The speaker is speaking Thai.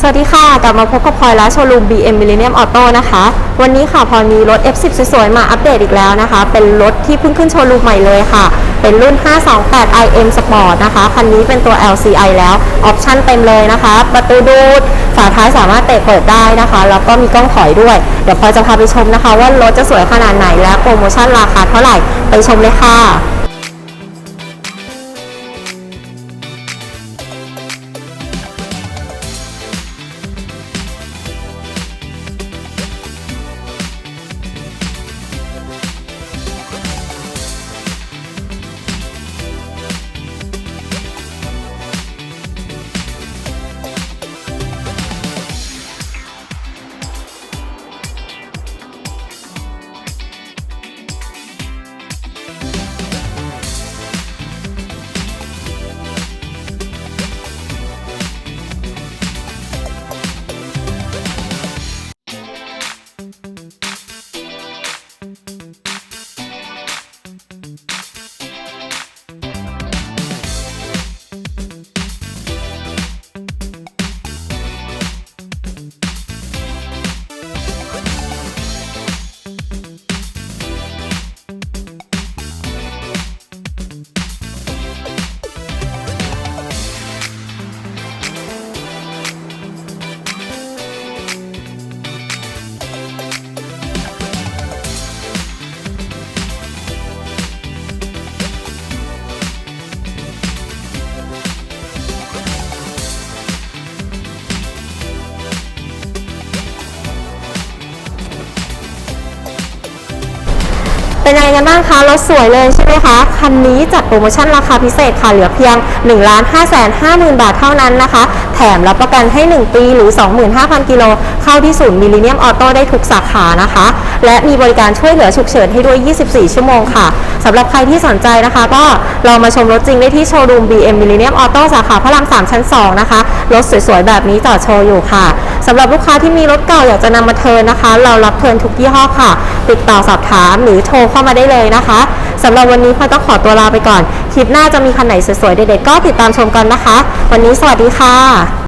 สวัสดีค่ะ กลับมาพบกับพลอยและโชว์รูม BM Millennium Auto นะคะ วันนี้ค่ะพลอยมีรถ F10 สวยๆ มาอัปเดตอีกแล้วนะคะ เป็นรถที่เพิ่งขึ้นโชว์รูมใหม่เลยค่ะ เป็นรุ่น 528 IM Sport นะคะ คันนี้เป็นตัว LCI แล้ว ออปชั่นเต็มเลยนะคะ ประตูดูด ฝาท้ายสามารถเตะเปิดได้นะคะ แล้วก็มีกล้องถอยด้วย เดี๋ยวพลอยจะพาไปชมนะคะ ว่ารถจะสวยขนาดไหนและโปรโมชั่นราคาเท่าไหร่ ไปชมเลยค่ะ เป็นยังไงกันบ้างคะรถสวยเลยใช่ไหมคะคันนี้จัดโปรโมชั่นราคาพิเศษค่ะเหลือเพียง 1 5 5 0 0 0 0 บาทเท่านั้นนะคะ แถมรับประกันให้ 1 ปีหรือ 25,000 กิโล เข้าที่ศูนย์มิลเลเนียมออโต้ได้ทุกสาขานะคะ และมีบริการช่วยเหลือฉุกเฉินให้ด้วย 24 ชั่วโมงค่ะสำหรับใครที่สนใจนะคะ ก็ลองมาชมรถจริงได้ที่โชว์รูม BM Millennium Auto สาขาพระราม3ชั้น 2 นะคะรถสวยๆ แบบนี้จอดโชว์อยู่ค่ะ สำหรับลูกค้าที่มีรถเก่าอยากจะนำมาเทินนะคะ เรารับเทินทุกยี่ห้อค่ะ ติดต่อสอบถามหรือโทรเข้ามาได้เลยนะคะสำหรับวันนี้พลอยต้องขอตัวลาไปก่อน คลิปหน้าจะมีคันไหนสวยๆเด็ดๆก็ติดตามชมกันนะคะ วันนี้สวัสดีค่ะ